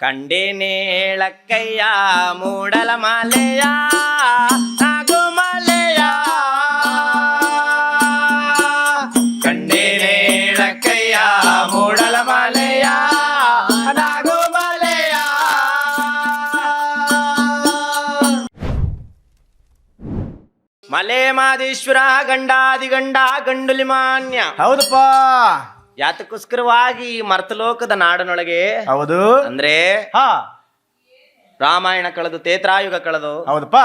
ಕಂಡೇನೇಳಕ್ಕಯ್ಯ ಮೂಡಲ ಮಾಲೆಯ ನಾಗು ಮಾಲೆಯ. ಕಂಡೇನೇಳಕ್ಕಯ್ಯ ಮೂಡಲ ಮಾಲೆಯ ನಾಗು ಮಲೆ ಗಂಡಾದಿ ಗಂಡ, ಗಂಡುಲಿ ಮಾನ್ಯ. ಹೌದಪ್ಪ. ಯಾತಕ್ಕೋಸ್ಕರವಾಗಿ ಈ ಮರ್ತಲೋಕದ ನಾಡನೊಳಗೆ ಹೌದು. ಅಂದ್ರೆ ಹಾ. ರಾಮಾಯಣ ಕಳೆದು ತೇತ್ರಾಯುಗ ಕಳೆದು ಹೌದಪ್ಪ.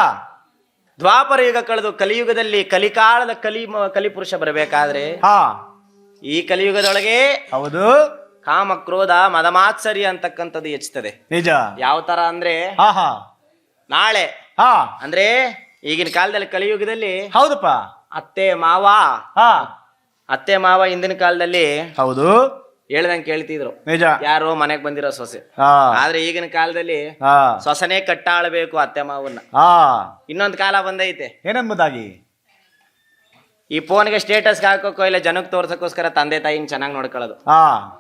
ದ್ವಾಪರ ಯುಗ ಕಳೆದು ಕಲಿಯುಗದಲ್ಲಿ ಕಲಿಕಾಲದ ಕಲಿ ಕಲಿಪುರುಷ ಬರಬೇಕಾದ್ರೆ ಹಾ. ಈ ಕಲಿಯುಗದೊಳಗೆ ಹೌದು. ಕಾಮ ಕ್ರೋಧ ಮದಮಾತ್ಸರ್ಯ ಅಂತಕ್ಕಂಥದ್ದು ಹೆಚ್ಚುತ್ತದೆ. ನಿಜ. ಯಾವ ತರ ಅಂದ್ರೆ ಹಾ ಹಾ. ನಾಳೆ. ಹಾ. ಅಂದ್ರೆ ಈಗಿನ ಕಾಲದಲ್ಲಿ ಕಲಿಯುಗದಲ್ಲಿ ಹೌದಪ್ಪ. ಅತ್ತೆ ಮಾವ ಹಾ. ಅತ್ತೆ ಮಾವ ಹಿಂದಿನ ಕಾಲದಲ್ಲಿ ಹೌದು. ಹೇಳ್ದಂಗೆ ಕೇಳ್ತಿದ್ರು. ನಿಜ. ಯಾರು ಮನೆಗ್ ಬಂದಿರೋ ಸೊಸೆ. ಹಾ. ಆದ್ರೆ ಈಗಿನ ಕಾಲದಲ್ಲಿ ಹಾ. ಸೊಸನೆ ಕಟ್ಟಾಳ್ಬೇಕು ಅತ್ತೆ ಮಾವನ್ನ. ಹಾ. ಇನ್ನೊಂದ್ ಕಾಲ ಬಂದೈತೆ. ಏನಂಬುದಾಗಿ ಈ ಫೋನ್ಗೆ ಸ್ಟೇಟಸ್ ಹಾಕೋಕೋ ಇಲ್ಲ ಜನಕ್ಕೆ ತೋರ್ಸಕ್ಕೋಸ್ಕರ ತಂದೆ ತಾಯಿನ ಚೆನ್ನಾಗಿ ನೋಡ್ಕೊಳ್ಳೋದು. ಹಾ.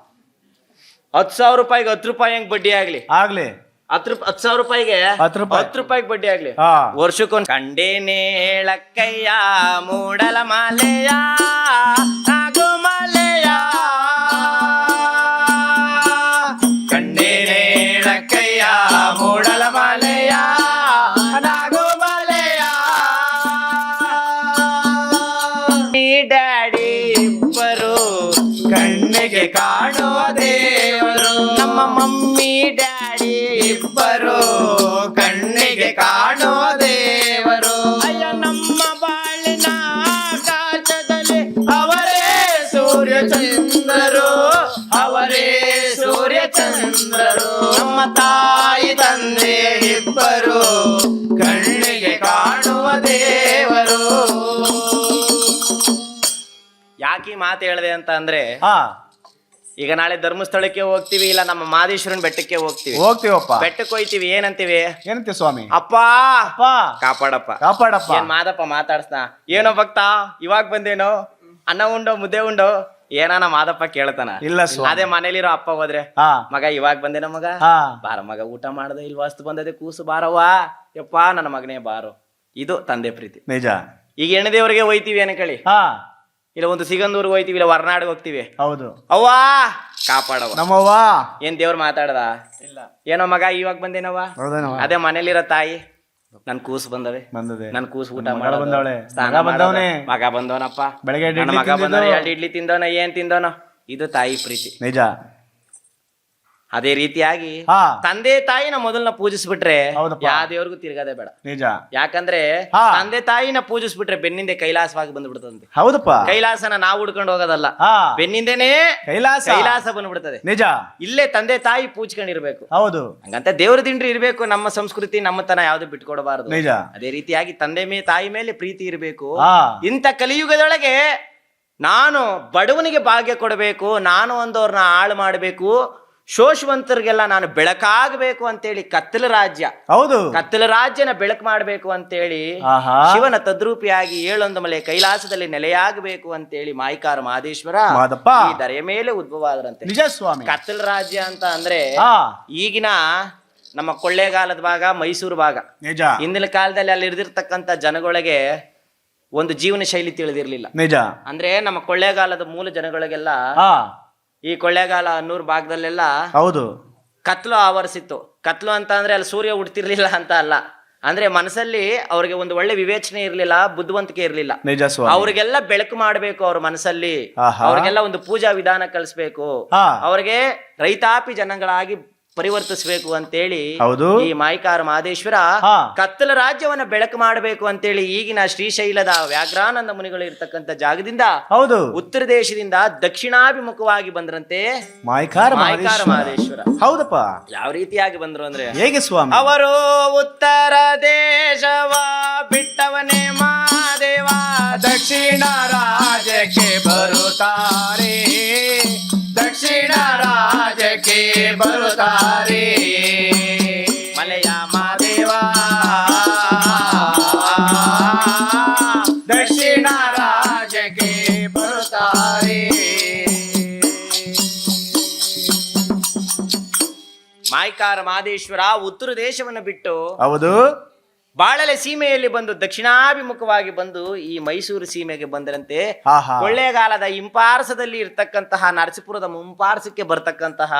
ಹತ್ತು ಸಾವಿರ ರೂಪಾಯಿಗೆ ಹತ್ತು ರೂಪಾಯಿ ಹೆಂಗ್ ಬಡ್ಡಿ ಆಗ್ಲಿ? ಆಗ್ಲಿ. ಹತ್ತು ರೂಪಾಯಿ ಹತ್ತು ಸಾವಿರ ರೂಪಾಯಿಗೆ ಹತ್ತು ರೂಪಾಯಿ. ಹತ್ತು ರೂಪಾಯಿಗೆ ಬಡ್ಡಿ ಆಗ್ಲಿ. ಹಾ. ವರ್ಷಕ್ಕೊಂದು ಕಂಡೇನೇಳಕ್ಕಯ್ಯ ಮೂಡಲ ಮಾಲೆಯ ಇಬ್ಬರು ಕಣ್ಣಿಗೆ ಕಾಣುವ ದೇವರು. ನಮ್ಮ ಮಮ್ಮಿ ಡ್ಯಾಡಿ ಇಬ್ಬರು ಕಣ್ಣಿಗೆ ಕಾಣುವ ದೇವರು. ಅಯ್ಯ ನಮ್ಮ ಬಾಳಿನ ಆಕಾಶದಲ್ಲಿ ಅವರೇ ಸೂರ್ಯ ಚಂದ್ರರು ಅವರೇ ಸೂರ್ಯ ಚಂದ್ರರು ನಮ್ಮ ತಾಯಿ ತಂದೆ ಇಬ್ಬರು ಯಾಕೆ ಈ ಮಾತು ಹೇಳಿದೆ ಅಂತ ಅಂದ್ರೆ ಹಾ. ಈಗ ನಾಳೆ ಧರ್ಮಸ್ಥಳಕ್ಕೆ ಹೋಗ್ತೀವಿ ಇಲ್ಲ ನಮ್ಮ ಮಾದೇಶ್ವರನ ಬೆಟ್ಟಕ್ಕೆ ಹೋಗ್ತೀವಿ. ಹೋಗ್ತೀವಪ್ಪ. ಬೆಟ್ಟಕ್ಕೆ ಹೋಯ್ತೀವಿ ಏನಂತೀವಿ? ಏನಂತೀವಿ ಸ್ವಾಮಿ? ಅಪ್ಪ! ಅಪ್ಪ! ಕಾಪಾಡಪ್ಪ. ಕಾಪಾಡಪ್ಪ. ಏನ್ ಮಾದಪ್ಪ ಮಾತಾಡ್ಸ್ನ? ಏನೋ ಭಕ್ತ ಇವಾಗ ಬಂದೇನೋ? ಅನ್ನ ಉಂಡೋ ಮುದ್ದೆ ಉಂಡೋ? ಏನಾನ ಮಾದಪ್ಪ ಕೇಳ್ತಾನ? ಇಲ್ಲ ಅದೇ ಮನೇಲಿರೋ ಅಪ್ಪ ಹೋದ್ರೆ ಮಗ ಇವಾಗ ಬಂದೇನ ಮಗ? ಬಾರ ಮಗ ಊಟ ಮಾಡದೆ ಇಲ್ಲಿ ವಸ್ತು ಬಂದದೆ ಕೂಸು ಬಾರವ್ವ. ಯಪ್ಪ ನನ್ನ ಮಗನೇ ಬಾರು. ಇದು ತಂದೆ ಪ್ರೀತಿ. ನಿಜ. ಈಗ ಎಣ್ಣದೇವ್ರಿಗೆ ಹೋಯ್ತೀವಿ ಅನ್ಕಳಿ ಹಾ. ಇಲ್ಲ ಒಂದು ಸಿಗಂದೂರ್ಗ್ ಹೋಯ್ತಿವಿ ಇಲ್ಲ ಹೊರನಾಡಿಗೆ ಹೋಗ್ತಿವಿ. ಹೌದು. ಅವ್ವಾ! ಕಾಪಾಡವ ನಮ್ಮವ್ವ! ಏನ್ ದೇವ್ರ ಮಾತಾಡದ? ಇಲ್ಲ. ಏನೋ ಮಗ ಇವಾಗ ಬಂದೇನವ ಅದೇ ಅದೇ ಮನೇಲಿರೋ ತಾಯಿ. ನನ್ ಕೂಸು ಬಂದವೆ. ಬಂದದೆ. ನನ್ ಕೂಸು ಊಟ ಮಗ ಮಾಡೋದು, ಬಂದವಳೆ. ಸ್ನಾನ ಮಗ ಬಂದವನೆ. ಮಗ ಬಂದವನಪ್ಪ. ಬೆಳಗ್ಗೆ ಎರಡು ನನ್ನ ಇಡ್ಲಿ ಮಗ ಬಂದವನ. ತಿಂದಿದ್ದು. ಎರಡು ಇಡ್ಲಿ ತಿಂದವನ ಏನ್ ತಿಂದವನ. ಇದು ತಾಯಿ ಪ್ರೀತಿ. ನಿಜ. ಅದೇ ರೀತಿಯಾಗಿ ಹಾ. ತಂದೆ ತಾಯಿನ ಮೊದಲನ ಪೂಜಿಸ್ಬಿಟ್ರೆ ಹೌದಪ್ಪ. ಯಾವ ದೇವ್ರಿಗೂ ತಿರ್ಗದೆ ಬೇಡ. ನಿಜ. ಯಾಕಂದ್ರೆ ಹಾ. ತಂದೆ ತಾಯಿನ ಪೂಜಿಸ್ಬಿಟ್ರೆ ಬೆನ್ನಿಂದೆ ಕೈಲಾಸವಾಗಿ ಬಂದ್ಬಿಡ್ತದಂತೆ. ಹೌದಪ್ಪ. ಕೈಲಾಸನ ನಾವು ಹುಡ್ಕೊಂಡು ಹೋಗೋದಲ್ಲ. ಹಾ. ಬೆನ್ನಿಂದೇನೆ ಕೈಲಾಸ. ಕೈಲಾಸ ಬಂದ್ಬಿಡ್ತದೆ. ನಿಜ. ಇಲ್ಲೇ ತಂದೆ ತಾಯಿ ಪೂಜ್ಕೊಂಡಿರ್ಬೇಕು. ಹೌದು. ಹಂಗಂತ ದೇವ್ರ ದಿಂಡ್ರಿ ಇರ್ಬೇಕು ನಮ್ಮ ಸಂಸ್ಕೃತಿ ನಮ್ಮತನ ಯಾವ್ದು ಬಿಟ್ಕೊಡಬಾರದು. ನಿಜ. ಅದೇ ರೀತಿಯಾಗಿ ತಂದೆ ಮೇ ತಾಯಿ ಮೇಲೆ ಪ್ರೀತಿ ಇರಬೇಕು. ಹಾ. ಇಂಥ ಕಲಿಯುಗದೊಳಗೆ ನಾನು ಬಡವನಿಗೆ ಭಾಗ್ಯ ಕೊಡಬೇಕು ನಾನು ಒಂದವ್ರನ್ನ ಹಾಳು ಮಾಡಬೇಕು ಶೋಷವಂತರಿಗೆಲ್ಲ ನಾನು ಬೆಳಕಾಗಬೇಕು ಅಂತೇಳಿ ಕತ್ತಲ ರಾಜ್ಯ. ಹೌದು. ಕತ್ತಲ ರಾಜ್ಯನ ಬೆಳಕು ಮಾಡಬೇಕು ಅಂತೇಳಿ ಆಹಾ. ಶಿವನ ತದ್ರೂಪಿಯಾಗಿ ಏಳೊಂದು ಮಲೆ ಕೈಲಾಸದಲ್ಲಿ ನೆಲೆಯಾಗಬೇಕು ಅಂತೇಳಿ ಮಾಯಿಕಾರ ಮಹದೇಶ್ವರ ಮಾದಪ್ಪ. ಈ ಮೇಲೆ ಉದ್ಭವ ಆದ್ರಂತೆ ನಿಜಸ್ವಾಮಿ ಕತ್ತಲ ರಾಜ್ಯ ಅಂತ ಅಂದ್ರೆ ಹಾ. ಈಗಿನ ನಮ್ಮ ಕೊಳ್ಳೇಗಾಲದ ಭಾಗ ಮೈಸೂರು ಭಾಗ. ನಿಜ. ಹಿಂದಿನ ಕಾಲದಲ್ಲಿ ಅಲ್ಲಿ ಇರ್ದಿರ್ತಕ್ಕಂಥ ಜನಗಳಿಗೆ ಒಂದು ಜೀವನ ಶೈಲಿ ತಿಳಿದಿರ್ಲಿಲ್ಲ. ನಿಜ. ಅಂದ್ರೆ ನಮ್ಮ ಕೊಳ್ಳೇಗಾಲದ ಮೂಲ ಜನಗಳಿಗೆಲ್ಲ ಹಾ. ಈ ಕೊಳ್ಳೇಗಾಲ ಅನ್ನೂರು ಭಾಗದಲ್ಲೆಲ್ಲ ಹೌದು. ಕತ್ಲು ಆವರಿಸಿತ್ತು. ಕತ್ಲು ಅಂತ ಅಂದ್ರೆ ಅಲ್ಲಿ ಸೂರ್ಯ ಹುಡ್ತಿರ್ಲಿಲ್ಲ ಅಂತ ಅಲ್ಲ. ಅಂದ್ರೆ ಮನಸ್ಸಲ್ಲಿ ಅವ್ರಿಗೆ ಒಂದು ಒಳ್ಳೆ ವಿವೇಚನೆ ಇರ್ಲಿಲ್ಲ ಬುದ್ಧಿವಂತಿಕೆ ಇರ್ಲಿಲ್ಲ. ನಿಜ ಅವ್ರಿಗೆಲ್ಲ ಬೆಳಕು ಮಾಡ್ಬೇಕು ಅವ್ರ ಮನಸ್ಸಲ್ಲಿ. ಅವ್ರಿಗೆಲ್ಲ ಒಂದು ಪೂಜಾ ವಿಧಾನ ಕಲಿಸ್ಬೇಕು. ಅವ್ರಿಗೆ ರೈತಾಪಿ ಜನಗಳಾಗಿ ಪರಿವರ್ತಿಸ್ಬೇಕು ಅಂತೇಳಿ ಹೌದು. ಈ ಮಾಯಿಕಾರ ಮಹದೇಶ್ವರ ಕತ್ತಲ ರಾಜ್ಯವನ್ನ ಬೆಳಕು ಮಾಡಬೇಕು ಅಂತೇಳಿ ಈಗಿನ ಶ್ರೀಶೈಲದ ವ್ಯಾಘ್ರಾನಂದ ಮುನಿಗಳು ಇರ್ತಕ್ಕಂಥ ಜಾಗದಿಂದ ಹೌದು. ಉತ್ತರ ದೇಶದಿಂದ ದಕ್ಷಿಣಾಭಿಮುಖವಾಗಿ ಬಂದ್ರಂತೆ ಮಾಯ್ಕಾರ ಮಾಯಿಕಾರ ಮಹದೇಶ್ವರ. ಮಹದೇಶ್ವರ. ಹೌದಪ್ಪ. ಯಾವ ರೀತಿಯಾಗಿ ಬಂದ್ರು ಅಂದ್ರೆ ಹೇಗೆ ಸ್ವಾಮಿ? ಅವರು ಉತ್ತರ ದೇಶವ ಬಿಟ್ಟವನೇ ಮಾದೇವ ದಕ್ಷಿಣ ರಾಜ್ಯಕ್ಕೆ ಬರುತ್ತಾರೆ. ದಕ್ಷಿಣ ರಾಜಕ್ಕೆ ಬರುತ್ತಾರೆ. ಮಲೆಯ ಮಾದೇವ ದಕ್ಷಿಣ ರಾಜಕ್ಕೆ ಬರುತ್ತಾರೆ. ಮಾಯಿ ಮಾಯ್ಕಾರ ಮಾದೇಶ್ವರ ಉತ್ತರ ದೇಶವನ್ನು ಬಿಟ್ಟು ಹೌದು. ಬಾಳಲೆ ಸೀಮೆಯಲ್ಲಿ ಬಂದು ದಕ್ಷಿಣಾಭಿಮುಖವಾಗಿ ಬಂದು ಈ ಮೈಸೂರು ಸೀಮೆಗೆ ಬಂದರಂತೆ ಕೊಳ್ಳೇಗಾಲದ ಇಂಪಾರ್ಸದಲ್ಲಿ ಇರ್ತಕ್ಕಂತಹ ನರಸೀಪುರದ ಮುಂಪಾರ್ಸಕ್ಕೆ ಬರ್ತಕ್ಕಂತಹ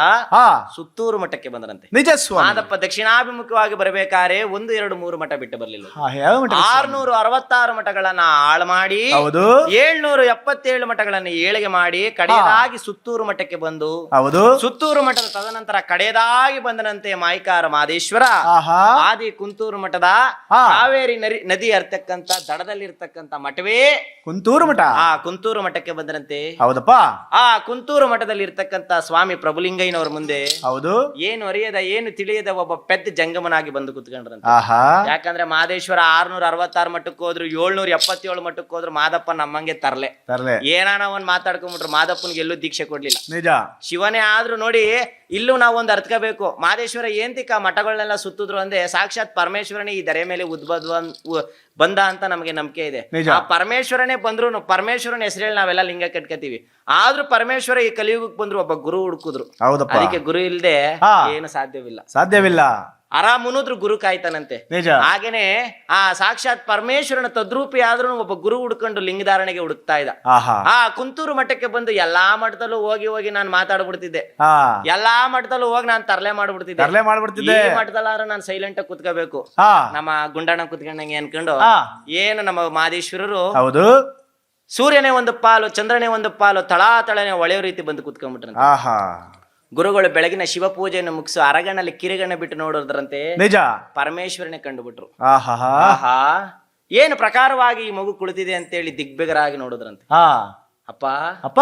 ಸುತ್ತೂರು ಮಠಕ್ಕೆ ಬಂದರಂತೆ. ನಿಜ ಮಾದಪ್ಪ ದಕ್ಷಿಣಾಭಿಮುಖವಾಗಿ ಬರಬೇಕಾದ್ರೆ ಒಂದು ಎರಡು ಮೂರು ಮಠ ಬಿಟ್ಟು ಬರಲಿಲ್ಲ? ಆರ್ನೂರು ಅರವತ್ತಾರು ಮಠಗಳನ್ನ ಹಾಳು ಮಾಡಿ ಏಳ್ನೂರು ಎಪ್ಪತ್ತೇಳು ಮಠಗಳನ್ನು ಏಳಿಗೆ ಮಾಡಿ ಕಡೆಯದಾಗಿ ಸುತ್ತೂರು ಮಠಕ್ಕೆ ಬಂದು ಹೌದು. ಸುತ್ತೂರು ಮಠದ ತದನಂತರ ಕಡೆಯದಾಗಿ ಬಂದನಂತೆ ಮಾಯಿಕಾರ ಮಾದೇಶ್ವರ ಆದಿ ಕುಂತೂರು ಮಠದ. ಕಾವೇರಿ ನರಿ ನದಿ ಹರ್ತಕ್ಕಂತ ದಡದಲ್ಲಿ ಇರ್ತಕ್ಕಂತ ಮಠವೇ ಕುಂತೂರು ಮಠ. ಆ ಕುಂತೂರು ಮಠಕ್ಕೆ ಬಂದ್ರಂತೆ. ಹೌದಪ್ಪ. ಆ ಕುಂತೂರು ಮಠದಲ್ಲಿ ಇರ್ತಕ್ಕಂತ ಸ್ವಾಮಿ ಪ್ರಭುಲಿಂಗಯ್ಯನವ್ರ ಮುಂದೆ ಹೌದು. ಏನು ಅರಿಯದ ಏನು ತಿಳಿಯದ ಒಬ್ಬ ಪೆದ್ದ ಜಂಗಮನಾಗಿ ಬಂದು ಕುತ್ಕೊಂಡ್ರಂತ. ಆಹಾ. ಯಾಕಂದ್ರೆ ಮಾದೇಶ್ವರ ಆರ್ನೂರ ಅರವತ್ತಾರು ಮಟ್ಟಕ್ಕೆ ಹೋದ್ರು ಏಳ್ನೂರ ಎಪ್ಪತ್ತೇಳು ಮಟ್ಟಕ್ಕೆ ಹೋದ್ರು ಮಾದಪ್ಪ ನಮ್ಮಂಗೆ ತರ್ಲೆ. ತರ್ಲೆ. ಏನಾನ ಒಂದ್ ಮಾತಾಡ್ಕೊಂಡ್ಬಿಟ್ರು ಮಾದಪ್ಪನಿಗೆ ಎಲ್ಲೂ ದೀಕ್ಷೆ ಕೊಡ್ಲಿಲ್ಲ. ನಿಜ. ಶಿವನೇ ಆದ್ರೂ ನೋಡಿ ಇಲ್ಲೂ ನಾವು ಒಂದು ಅರ್ಥಕೋಬೇಕು ಮಾದೇಶ್ವರ ಏಂತಿಕ ಮಠಗಳನ್ನೆಲ್ಲ ಸುತ್ತಿದ್ರು ಅಂದ್ರೆ ಸಾಕ್ಷಾತ್ ಪರಮೇಶ್ವರನೇ ಈ ದರೆ ಮೇಲೆ ಉದ್ಭವ ಬಂದ ಅಂತ ನಮಗೆ ನಂಬಿಕೆ ಇದೆ. ಆ ಪರಮೇಶ್ವರನೇ ಬಂದ್ರು ಪರಮೇಶ್ವರನ ಹೆಸರೇಳಿ ನಾವೆಲ್ಲ ಲಿಂಗ ಕಟ್ಕತೀವಿ. ಆದ್ರೂ ಪರಮೇಶ್ವರ ಈ ಕಲಿಯುಗಕ್ಕೆ ಬಂದ್ರು ಒಬ್ಬ ಗುರು ಹುಡುಕಿದ್ರು. ಅದಕ್ಕೆ ಗುರು ಇಲ್ಲದೆ ಏನು ಸಾಧ್ಯವಿಲ್ಲ. ಸಾಧ್ಯವಿಲ್ಲ. ಆರಾಮುನುದ್ರು ಗುರು ಕಾಯ್ತಾನಂತೆ. ನಿಜ. ಹಾಗೇನೆ ಆ ಸಾಕ್ಷಾತ್ ಪರಮೇಶ್ವರನ ತದ್ರೂಪಿ ಆದ್ರೂ ಒಬ್ಬ ಗುರು ಹುಡ್ಕೊಂಡು ಲಿಂಗಧಾರಣೆಗೆ ಹುಡುಕ್ತಾ ಇದ್ದ. ಆ ಕುಂತೂರು ಮಠಕ್ಕೆ ಬಂದು ಎಲ್ಲಾ ಮಠದಲ್ಲೂ ಹೋಗಿ ಹೋಗಿ ನಾನು ಮಾತಾಡ್ಬಿಡ್ತಿದ್ದೆ. ಎಲ್ಲಾ ಮಠದಲ್ಲೂ ಹೋಗಿ ನಾನು ತರಲೆ ಮಾಡ್ಬಿಡ್ತಿದ್ದೆ. ತರ್ಲೆ ಈ ಮಾಡ್ಬಿಡ್ತಿದ್ದೆ ಮಠದಲ್ಲಾದ್ರೂ ನಾನು ಸೈಲೆಂಟ್ ಆಗಿ ಕುತ್ಕೋಬೇಕು. ನಮ್ಮ ಗುಂಡಣ್ಣ ಕುತ್ಕೊಂಡಂಗೆ ಅನ್ಕೊಂಡು ಏನು ನಮ್ಮ ಮಾದೇಶ್ವರರು ಹೌದು. ಸೂರ್ಯನೇ ಒಂದು ಪಾಲು ಚಂದ್ರನೇ ಒಂದು ಪಾಲು ತಳಾತಳನೆ ಒಳೆಯೋ ರೀತಿ ಬಂದು ಕುತ್ಕೊಂಡ್ಬಿಟ್ರೆ ಗುರುಗಳು ಬೆಳಗಿನ ಶಿವ ಪೂಜೆಯನ್ನು ಮುಗಿಸು ಅರಗಣ್ಣಲ್ಲಿ ಕಿರಿಗಣ್ಣ ಬಿಟ್ಟು ನೋಡೋದ್ರಂತೆ ನಿಜ. ಪರಮೇಶ್ವರನೇ ಕಂಡುಬಿಟ್ರು. ಆಹಾ ಆಹಾ. ಏನು ಪ್ರಕಾರವಾಗಿ ಈ ಮಗು ಕುಳಿತಿದೆ ಅಂತೇಳಿ ದಿಗ್ಬೆಗರಾಗಿ ನೋಡೋದ್ರಂತೆ. ಹಾ. ಅಪ್ಪ. ಅಪ್ಪ.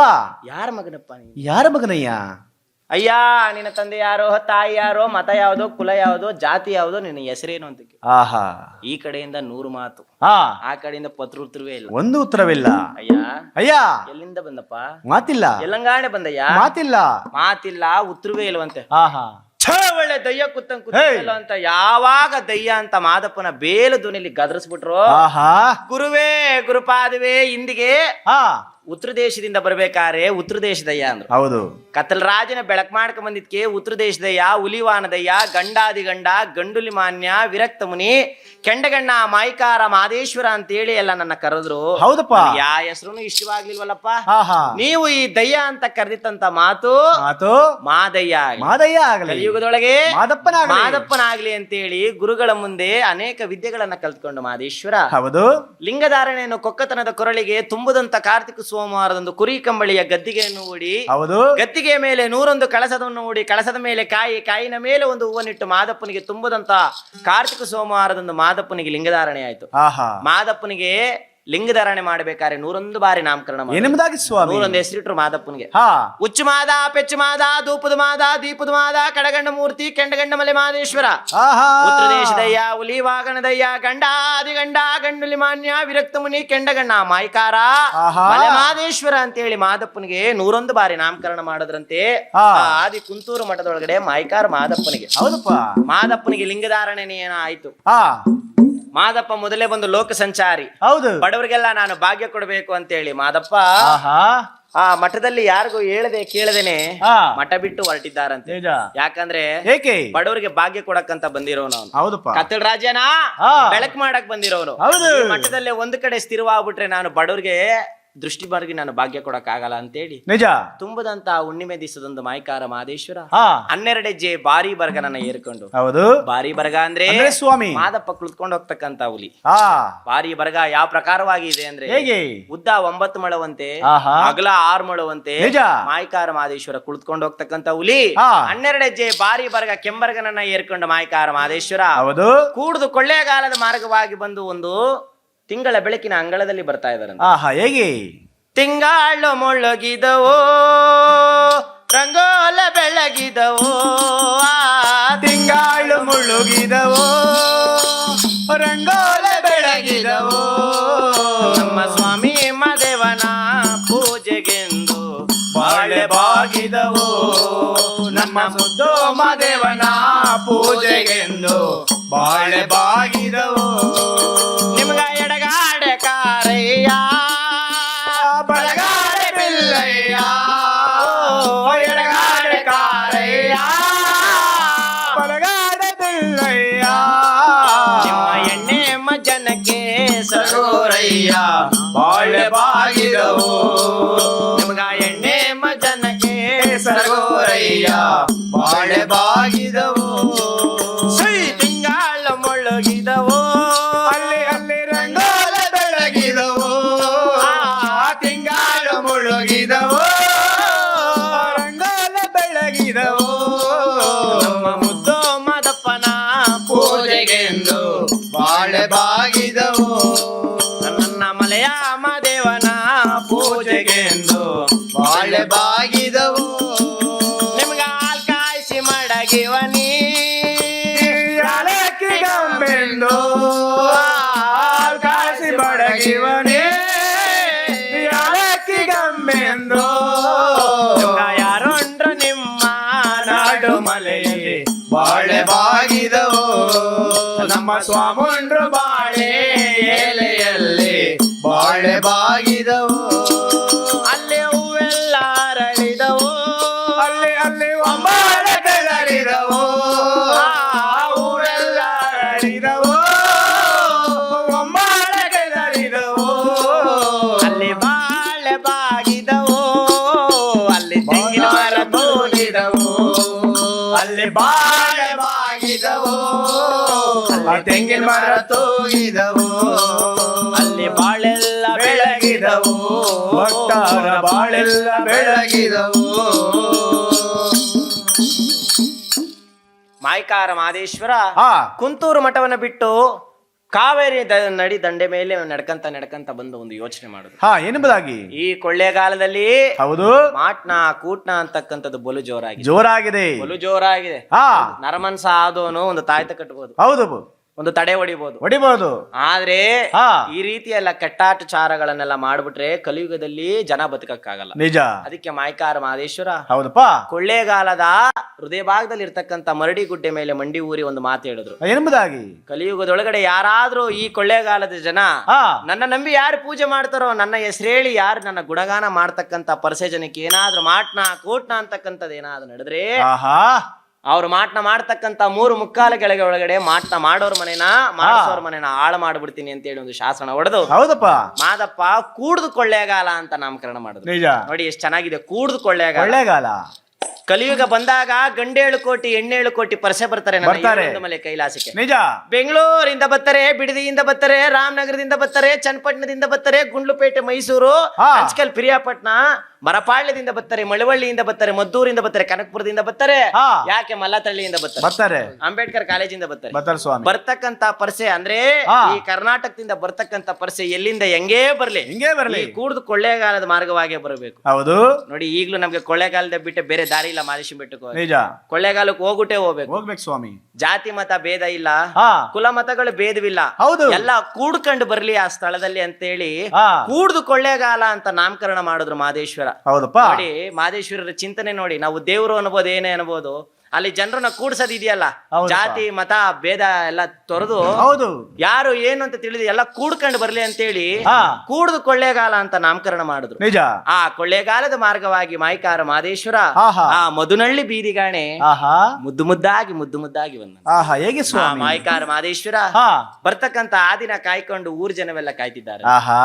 ಯಾರ ಮಗನಪ್ಪ ನೀನು? ಯಾರ ಮಗನಯ್ಯ? ಅಯ್ಯ ನಿನ್ನ ತಂದೆ ಯಾರೋ ತಾಯಿ ಯಾರೋ ಮತ ಯಾವ್ದೋ ಕುಲ ಯಾವ್ದೋ ಜಾತಿ ಯಾವ್ದೋ ನಿನ್ನ ಹೆಸರೇನು ಅಂತ ಕೇಳು. ಆಹಾ. ಈ ಕಡೆಯಿಂದ ನೂರು ಮಾತು. ಹಾ. ಆ ಕಡೆಯಿಂದ ಪತ್ರ ಉತ್ತರವೇ ಇಲ್ಲ. ಒಂದು ಉತ್ತರವಿಲ್ಲ. ಅಯ್ಯ. ಅಯ್ಯ. ಎಲ್ಲಿಂದ ಬಂದಪ್ಪ? ಮಾತಿಲ್ಲ. ಎಲ್ಲಂಗಾಣೆ ಬಂದಯ್ಯ? ಮಾತಿಲ್ಲ. ಮಾತಿಲ್ಲ ಉತ್ತರವೇ ಇಲ್ವಂತೆ ಆಹಾ. ಛ ಒಳ್ಳೆ ದಯ್ಯ ಕುತ್ತಂಗ್ ಕೂತಿಲ್ಲ ಅಂತ ಯಾವಾಗ ದಯ್ಯ ಅಂತ ಮಾದಪ್ಪನ ಬೇಲು ಧ್ವನಿಲಿ ಗದರಿಸ್ಬಿಟ್ರು? ಆಹಾ. ಗುರುವೇ ಗುರುಪಾದವೇ ಇಂದಿಗೆ ಹಾ. ಉತ್ತರ ದೇಶದಿಂದ ಬರ್ಬೇಕಾರೆ ಉತ್ತರ ದೇಶದಯ್ಯ ಅಂದ್ರು. ಹೌದು. ಕತ್ತಲ್ ರಾಜನ ಬೆಳಕ್ ಮಾಡ್ಕೊಂಡ್ ಬಂದಿದ್ಕೆ ಉತ್ತರ ದೇಶದಯ್ಯ ಉಲಿವಾನದಯ್ಯ ಗಂಡಾದಿ ಗಂಡ ಗಂಡುಲಿ ಮಾನ್ಯ ವಿರಕ್ತ ಮುನಿ ಕೆಂಡಗಣ್ಣ ಮಾಯಿಕಾರ ಮಾದೇಶ್ವರ ಅಂತೇಳಿ ಎಲ್ಲ ನನ್ನ ಕರೆದ್ರು. ಹೌದಪ್ಪ. ಯಾ ಹೆಸರು ಇಷ್ಟವಾಗ್ಲಿಲ್ವಲ್ಲಪ್ಪ. ನೀವು ಈ ದಯ್ಯ ಅಂತ ಕರೆದಿತ್ತಂತ ಮಾತು ಮಾತು ಮಾದಯ್ಯ. ಮಾದಯ್ಯ ಆಗಲಿ. ಯುಗದೊಳಗೆ ಮಾದಪ್ಪನಾಗಲಿ ಮಾದಪ್ಪನಾಗ್ಲಿ ಅಂತೇಳಿ ಗುರುಗಳ ಮುಂದೆ ಅನೇಕ ವಿದ್ಯೆಗಳನ್ನ ಕಲ್ತ್ಕೊಂಡು ಮಾದೇಶ್ವರ. ಹೌದು. ಲಿಂಗಧಾರಣೆಯನ್ನು ಕೊಕ್ಕತನದ ಕೊರಳಿಗೆ ತುಂಬದಂತ ಕಾರ್ತಿಕ ಸೋಮವಾರದಂದು ಕುರಿ ಕಂಬಳಿಯ ಗದ್ದಿಗೆಯನ್ನು ಓಡಿ ಹೌದು. ಗದ್ದಿಗೆ ಮೇಲೆ ನೂರೊಂದು ಕಳಸದನ್ನು ಓಡಿ ಕಳಸದ ಮೇಲೆ ಕಾಯಿ ಕಾಯಿನ ಮೇಲೆ ಒಂದು ಹೂವನ್ನಿಟ್ಟು ಮಾದಪ್ಪನಿಗೆ ತುಂಬದಂತ ಕಾರ್ತಿಕ ಸೋಮವಾರದಂದು ಮಾದಪ್ಪನಿಗೆ ಲಿಂಗಧಾರಣೆ ಆಯ್ತು. ಮಾದಪ್ಪನಿಗೆ ಲಿಂಗಧಾರಣೆ ಮಾಡಬೇಕಾದ್ರೆ ನೂರೊಂದು ಬಾರಿ ನಾಮಕರಣ ಮಾಡಿ. ಸ್ವಾಮಿ? ನೂರೊಂದು ಹೆಸರಿಟ್ರು ಮಾದಪ್ಪನಿಗೆ. ಹಾ. ಉಚ್ಚು ಮಾದ ಪೆಚ್ಚು ಮಾದ ಧೂಪದ ಮಾದ ದೀಪದ ಮಾದ ಕಡಗಂಡ ಮೂರ್ತಿ ಕೆಂಡಗಂಡ ಮಲೆ ಮಾದೇಶ್ವರ ಆಹಾ. ಉತ್ತರ ದೇಶದಯ್ಯ ಹುಲಿ ವಾಗಣದಯ್ಯ ಗಂಡಾದಿ ಗಂಡ ಗಂಡುಲಿ ಮಾನ್ಯ ವಿರಕ್ತ ಮುನಿ ಕೆಂಡಗಣ್ಣ ಮಾಯ್ಕಾರ. ಆಹಾ. ಮಲೆ ಮಾದೇಶ್ವರ ಅಂತ ಹೇಳಿ ಮಾದಪ್ಪನಿಗೆ ನೂರೊಂದು ಬಾರಿ ನಾಮಕರಣ ಮಾಡದ್ರಂತೆ. ಆ ಆದಿ ಕುಂತೂರು ಮಠದೊಳಗಡೆ ಮಾಯ್ಕಾರ ಮಾದಪ್ಪನಿಗೆ. ಹೌದಪ್ಪ. ಮಾದಪ್ಪನಿಗೆ ಲಿಂಗಧಾರಣೆ ಏನ ಆಯ್ತು ಹಾ. ಮಾದಪ್ಪ ಮೊದಲೇ ಬಂದು ಲೋಕ ಸಂಚಾರಿ. ಹೌದು. ಬಡವರಿಗೆಲ್ಲ ನಾನು ಭಾಗ್ಯ ಕೊಡಬೇಕು ಅಂತ ಹೇಳಿ ಮಾದಪ್ಪ ಆ ಮಠದಲ್ಲಿ ಯಾರಿಗೂ ಹೇಳದೆ ಕೇಳದೇನೆ ಮಠ ಬಿಟ್ಟು ಹೊರಟಿದ್ದಾರಂತೆ. ಯಾಕಂದ್ರೆ ಏಕೆ? ಬಡವರಿಗೆ ಭಾಗ್ಯ ಕೊಡಕ್ಕಂತ ಬಂದಿರೋನು ಹೌದಪ್ಪ. ಕತ್ತಲ್ ರಾಜ್ಯನ ಹಾ. ಬೆಳಕ್ ಮಾಡಕ್ ಬಂದಿರೋನು. ಮಠದಲ್ಲೇ ಒಂದು ಕಡೆ ಸ್ಥಿರವಾಗ್ಬಿಟ್ರೆ ನಾನು ಬಡವರಿಗೆ ದೃಷ್ಟಿ ಬಾರಿಗೆ ನಾನು ಭಾಗ್ಯ ಕೊಡಕ್ಕಾಗಲ್ಲ ಅಂತ ಹೇಳಿ ನಿಜ. ತುಂಬದಂತ ಹುಣ್ಣಿಮೆ ದಿವಸದೊಂದು ಮಾಯಕಾರ ಮಹದೇಶ್ವರ ಜೆ ಬಾರಿ ಬರಗನನ್ನ ಏರ್ಕೊಂಡು. ಹೌದು. ಬಾರಿ ಬರ್ಗ ಅಂದ್ರೆ ಸ್ವಾಮಿ. ಮಾದಪ್ಪ ಕುಳಿತ್ಕೊಂಡು ಹೋಗ್ತಕ್ಕಂತ ಹುಲಿ. ಬಾರಿ ಬರ್ಗ ಯಾವ ಪ್ರಕಾರವಾಗಿ ಇದೆ ಅಂದ್ರೆ ಹೇಗೆ? ಉದ್ದ ಒಂಬತ್ತು ಮಳವಂತೆ ಅಗಲ ಆರು ಮಳವಂತೆ ನಿಜ. ಮಾಯ್ಕಾರ ಮಹದೇಶ್ವರ ಕುಳಿತ್ಕೊಂಡು ಹೋಗ್ತಕ್ಕಂತ ಹುಲಿ. ಹಾ. ಹನ್ನೆರಡು ಜೆ ಬಾರಿ ಬರಗ ಕೆಂಬರ್ಗನನ್ನ ಏರ್ಕೊಂಡು ಮಾಯಕಾರ ಮಹದೇಶ್ವರ ಹೌದು. ಕೂಡುದು ಕೊಳ್ಳೇಗಾಲದ ಮಾರ್ಗವಾಗಿ ಬಂದು ಒಂದು ತಿಂಗಳ ಬೆಳಕಿನ ಅಂಗಳದಲ್ಲಿ ಬರ್ತಾ ಇದ್ದಾರೆ ಆಹಾ ಹೇಗೆ? ತಿಂಗಾಳು ಮುಳುಗಿದವೋ ರಂಗೋಲ ಬೆಳಗಿದವೋ ಆ ತಿಂಗಾಳು ಮುಳುಗಿದವೋ ರಂಗೋಲ ಬೆಳಗಿದವೋ ನಮ್ಮ ಸ್ವಾಮಿ ಮದೇವನ ಪೂಜೆಗೆಂದು ಬಾಳೆ ಬಾಗಿದವೋ ನಮ್ಮ ಮುದ್ದು ಮದೇವನ ಪೂಜೆಗೆಂದು ಬಾಳೆ ಬಾಗಿದವೋ. ನಿಮ್ಗ பிள்ளையா பழகார பிள்ளை. ನಮ್ಮ ಸ್ವಾಮುಂಡ್ರು ಬಾಳೆ ಎಲೆಯಲ್ಲಿ ಬಾಳೆ ಬಾಗಿದವು. ಅಲ್ಲಿ ಹೂವೆಲ್ಲ ಅರಳಿದವು. ಅಲ್ಲಿ ಅಲ್ಲಿ ಒಂಬಾಳ ಬೆಳರಿದವು ಹೂವೆಲ್ಲ ಅರಳಿದವು. ಬೆಳರಿದವು ಅಲ್ಲಿ ಬಾಳೆ ಬಾಗಿದವು. ಅಲ್ಲಿ ತೆಂಗಿನ ಮರ ತೋಗಿದವು. ಅಲ್ಲಿ ಬಾಳೆ ಬಾಗಿದವು. ತೆಂಗಿನ ಮರ ತೂಗಿದವು. ಅಲ್ಲಿ ಬಾಳೆಲ್ಲ ಬೆಳಗಿದವು. ಒಟ್ಟಾರ ಬಾಳೆಲ್ಲ ಬೆಳಗಿದವು. ಮಾಯಕಾರ ಮಾದೇಶ್ವರ ಹಾ. ಕುಂತೂರು ಮಠವನ್ನು ಬಿಟ್ಟು ಕಾವೇರಿ ನಡಿ ದಂಡೆ ಮೇಲೆ ನಡ್ಕಂತ ನಡ್ಕಂತ ಬಂದು ಒಂದು ಯೋಚನೆ ಮಾಡುದು. ಹಾ ಎನ್ನುವುದಾಗಿ ಈ ಕೊಳ್ಳೆಗಾಲದಲ್ಲಿ ಹೌದು. ಮಾಟ್ನ ಕೂಟ್ನ ಅಂತಕ್ಕಂಥದ್ದು ಬಲು ಜೋರಾಗಿದೆ. ಜೋರಾಗಿದೆ. ಬಲು ಜೋರಾಗಿದೆ. ಹಾ. ನರಮನ್ಸ ಆದೋನು ಒಂದು ತಾಯ್ತ ಕಟ್ಟಬಹುದು ಹೌದು. ಒಂದು ತಡೆ ಹೊಡಿಬಹುದು ಹೊಡಿಬಹುದು ಆದ್ರೆ ಈ ರೀತಿ ಎಲ್ಲ ಕೆಟ್ಟಾಟಚಾರಗಳನ್ನೆಲ್ಲ ಮಾಡ್ಬಿಟ್ರೆ ಕಲಿಯುಗದಲ್ಲಿ ಜನ ಬದುಕಕ್ಕಾಗಲ್ಲ. ನಿಜ. ಅದಕ್ಕೆ ಮಾಯಕಾರ ಮಹದೇಶ್ವರ ಹೌದಪ್ಪ. ಕೊಳ್ಳೇಗಾಲದ ಹೃದಯ ಭಾಗದಲ್ಲಿ ಇರ್ತಕ್ಕಂತ ಮರಡಿ ಗುಡ್ಡೆ ಮೇಲೆ ಮಂಡಿ ಊರಿ ಒಂದು ಮಾತು ಹೇಳಿದ್ರು. ಎಂಬುದಾಗಿ. ಕಲಿಯುಗದೊಳಗಡೆ ಯಾರಾದ್ರೂ ಈ ಕೊಳ್ಳೇಗಾಲದ ಜನ ನನ್ನ ನಂಬಿ ಯಾರು ಪೂಜೆ ಮಾಡ್ತಾರೋ ನನ್ನ ಹೆಸರೇಳಿ ಯಾರು ನನ್ನ ಗುಣಗಾನ ಮಾಡ್ತಕ್ಕಂತ ಪರಸೆ ಜನಕ್ಕೆ ಏನಾದ್ರೂ ಮಾಟ್ನ ಕೋಟ್ನಾ ಅಂತಕ್ಕಂಥದ್ದು ಏನಾದ್ರೂ ನಡೆದ್ರೆ ಅವ್ರು ಮಾಟ್ನ ಮಾಡ್ತಕ್ಕಂತ ಮೂರು ಮುಕ್ಕಾಲ ಕೆಳಗೆ ಒಳಗಡೆ ಮಾಟ್ನ ಮಾಡೋರ್ ಮನೆನ ಮಾಡಿಸೋರ್ ಮನೆನ ಹಾಳು ಮಾಡ್ಬಿಡ್ತೀನಿ ಅಂತ ಹೇಳಿ ಒಂದು ಶಾಸನ ಹೊಡೆದು ಹೌದಪ್ಪ. ಮಾದಪ್ಪ ಕೂಡ್ದು ಕೊಳ್ಳೇಗಾಲ ಅಂತ ನಾಮಕರಣ ಮಾಡಿದ್ರು. ನಿಜ. ನೋಡಿ ಎಷ್ಟು ಚೆನ್ನಾಗಿದೆ ಕೂಡ್ದು ಕೊಳ್ಳೇಗಾಲ. ಒಳ್ಳೆಗಾಲ ಕಲಿಯುಗ ಬಂದಾಗ ಗಂಡೇಳು ಕೋಟಿ ಎಣ್ಣೇಳು ಕೋಟಿ ಪರಸೆ ಬರ್ತಾರೆ ನನ್ನ ಬರ್ತಾರೆ. ಏಳು ಮಲೆ ಕೈಲಾಸಕ್ಕೆ. ನಿಜ. ಬೆಂಗಳೂರಿಂದ ಬರ್ತಾರೆ ಬಿಡದಿಯಿಂದ ಬರ್ತಾರೆ ರಾಮನಗರದಿಂದ ಬರ್ತಾರೆ ಚನ್ನಪಟ್ಟಣದಿಂದ ಬರ್ತಾರೆ ಗುಂಡ್ಲುಪೇಟೆ ಮೈಸೂರು ಹಾ. ಅಂಚಕಲ್ ಪಿರಿಯಾಪಟ್ನ ಮರಪಾಳ್ಯದಿಂದ ಬರ್ತಾರೆ ಮಳವಳ್ಳಿಯಿಂದ ಬರ್ತಾರೆ ಮದ್ದೂರಿಂದ ಬರ್ತಾರೆ ಕನಕಪುರದಿಂದ ಬರ್ತಾರೆ ಹಾ. ಯಾಕೆ ಮಲ್ಲತಳ್ಳಿಯಿಂದ ಬರ್ತಾರೆ? ಬರ್ತಾರೆ. ಅಂಬೇಡ್ಕರ್ ಕಾಲೇಜಿಂದ ಬರ್ತಾರೆ. ಬರ್ತಾರೆ ಸ್ವಾಮಿ. ಬರ್ತಕ್ಕಂತ ಪರಸೆ ಅಂದ್ರೆ ಹಾ. ಈ ಕರ್ನಾಟಕದಿಂದ ಬರ್ತಕ್ಕಂತ ಪರಸೆ ಎಲ್ಲಿಂದ ಹೆಂಗೇ ಬರ್ಲಿ? ಹಿಂಗೇ ಬರಲಿ? ಈ ಕೂಡ್ದು ಕೊಳ್ಳೇಗಾಲದ ಮಾರ್ಗವಾಗೇ ಬರಬೇಕು. ಹೌದು. ನೋಡಿ ಈಗಲೂ ನಮ್ಗೆ ಕೊಳ್ಳೇಗಾಲದ ಬಿಟ್ಟು ಬೇರೆ ದಾರಿ ಇಲ್ಲ ಮಾದೇಶಿ ಬೆಟ್ಟಕ್ಕೆ. ನಿಜ. ಕೊಳ್ಳೇಗಾಲಕ್ಕೆ ಹೋಗುಟ್ಟೆ ಹೋಗ್ಬೇಕು. ಹೋಗ್ಬೇಕು ಸ್ವಾಮಿ. ಜಾತಿ ಮತ ಭೇದ ಇಲ್ಲ. ಹಾ. ಕುಲ ಮತಗಳು ಭೇದವಿಲ್ಲ. ಹೌದು. ಎಲ್ಲ ಕೂಡ್ಕೊಂಡು ಬರ್ಲಿ ಆ ಸ್ಥಳದಲ್ಲಿ ಅಂತ ಹೇಳಿ ಕೂಡ್ದು ಕೊಳ್ಳೇಗಾಲ ಅಂತ ನಾಮಕರಣ ಮಾಡಿದ್ರು ಮಾದೇಶ್ವರ ಹೌದಪ್ಪ. ನೋಡಿ ಮಾದೇಶ್ವರರ ಚಿಂತನೆ ನೋಡಿ ನಾವು ದೇವರು ಅನ್ಬೋದು ಏನೇ ಅನ್ಬೋದು ಅಲ್ಲಿ ಜನರನ್ನ ಕೂಡ್ಸೋದಿದೆಯಲ್ಲ? ಜಾತಿ ಮತ ಭೇದ ಎಲ್ಲ ತೊರೆದು ಹೌದು. ಯಾರು ಏನು ಅಂತ ತಿಳಿದು ಎಲ್ಲ ಕೂಡ್ಕೊಂಡು ಬರ್ಲಿ ಅಂತೇಳಿ ಹಾ. ಕೂಡದು ಕೊಳ್ಳೇಗಾಲ ಅಂತ ನಾಮಕರಣ ಮಾಡಿದ್ರು. ನಿಜ. ಆ ಕೊಳ್ಳೇಗಾಲದ ಮಾರ್ಗವಾಗಿ ಮಾಯಿಕಾರ ಮಾದೇಶ್ವರ. ಆ ಮಧುನಳ್ಳಿ ಬೀದಿಗಾಣೆ ಮುದ್ದು ಮುದ್ದಾಗಿ ಮುದ್ದು ಮುದ್ದಾಗಿ ಬಂದ ಮಾಯ್ಕಾರ ಮಾದೇಶ್ವರ ಬರ್ತಕ್ಕಂತ ಆ ದಿನ ಕಾಯ್ಕೊಂಡು ಊರ್ ಜನವೆಲ್ಲ ಕಾಯ್ತಿದ್ದಾರೆ. ಆಹಾ.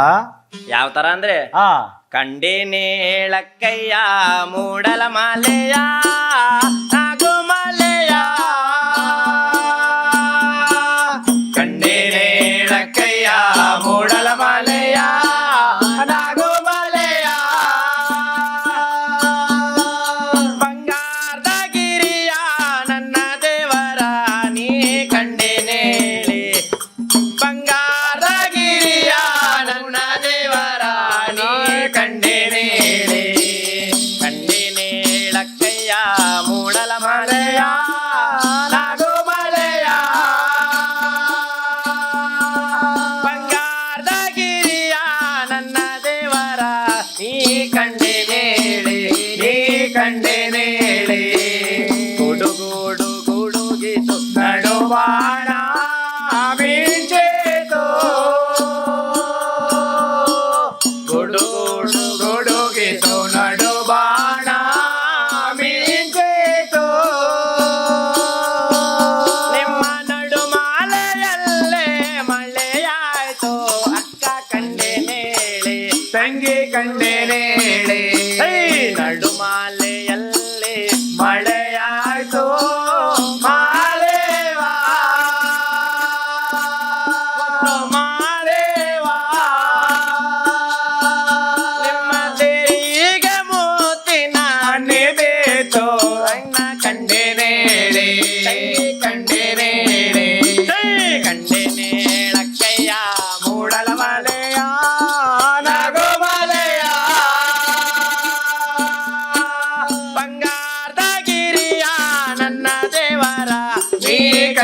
ಯಾವ ತರ ಅಂದ್ರೆ ಕಂಡೇನೇಳಕ್ಕಯ್ಯ ಮೂಡಲ ಮಾಲೆಯ ನಾಗು Lord.